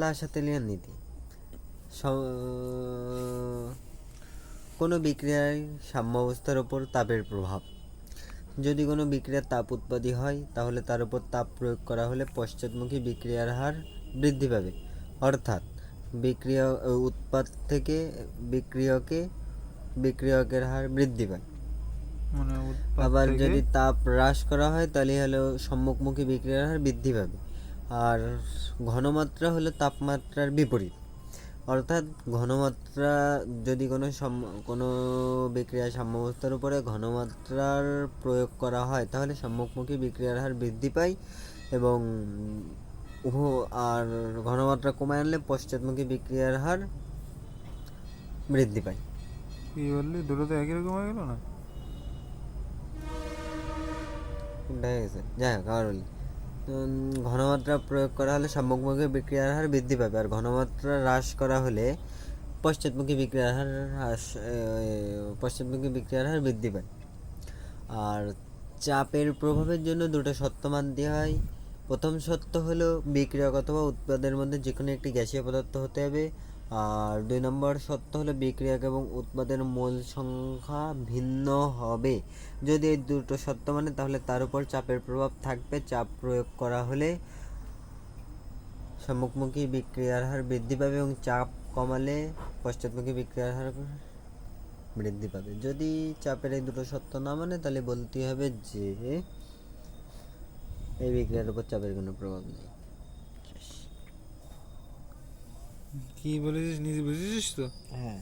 লাসাতেলিয়ান নীতি কোনো বিক্রিয়ায় সাম্যাবস্থার ওপর তাপের প্রভাব। যদি কোনো বিক্রিয়ার তাপ উৎপাদী হয় তাহলে তার উপর তাপ প্রয়োগ করা হলে পশ্চাৎমুখী বিক্রিয়ার হার বৃদ্ধি পাবে। অর্থাৎ বিক্রিয়া উৎপাদ থেকে বিক্রিয়কে বিক্রিয়কের হার বৃদ্ধি পায়। মানে আবার যদি তাপ হ্রাস করা হয় তাহলে হলো সম্মুখমুখী বিক্রিয়ার হার বৃদ্ধি পাবে। আর ঘনমাত্রা হলো তাপমাত্রার বিপরীত। অর্থাৎ ঘনমাত্রা যদি কোনো সম- কোনো বিক্রিয়া সাম্যাবস্থার উপরে ঘনমাত্রার প্রয়োগ করা হয় তাহলে সম্মুখমুখী বিক্রিয়ার হার বৃদ্ধি পায় এবং উহ আর ঘনমাত্রা কমায় আনলে পশ্চাৎমুখী বিক্রিয়ার হার বৃদ্ধি পায়। কি বললি? দুটো তো একই রকম হয়ে গেল না? যাই হোক আবার বলি। ঘনমাত্রা প্রয়োগ করা হলে সম্মুখমুখী বিক্রিয়ার হার বৃদ্ধি পাবে। আর ঘনমাত্রা হ্রাস করা হলে পশ্চাৎমুখী বিক্রিয়ার হার হ্রাস পশ্চাৎমুখী বিক্রিয়ার হার বৃদ্ধি পায়। আর চাপের প্রভাবের জন্য দুটো সত্য মানতে হয়। প্রথম সত্য হলো বিক্রিয়ক অথবা উৎপাদের মধ্যে যে কোনো একটি গ্যাসীয় পদার্থ হতে হবে। আর দুই নম্বর সত্য হলো বিক্রিয়ক এবং উৎপাদের মোল সংখ্যা ভিন্ন হবে। যদি এই দুটো সত্য মানে তাহলে তার উপর চাপের প্রভাব থাকবে। চাপ প্রয়োগ করা হলে সম্মুখমুখী বিক্রিয়ার হার বৃদ্ধি পাবে এবং চাপ কমালে পশ্চাৎমুখী বিক্রিয়ার হার বৃদ্ধি পাবে। যদি চাপের এই দুটো সত্য না মানে তাহলে বলতে হবে যে, এই বিক্রিয়ার উপর চাপের কোনো প্রভাব নেই। কি বলেছিস নিজে বুঝেছিস তো? হ্যাঁ।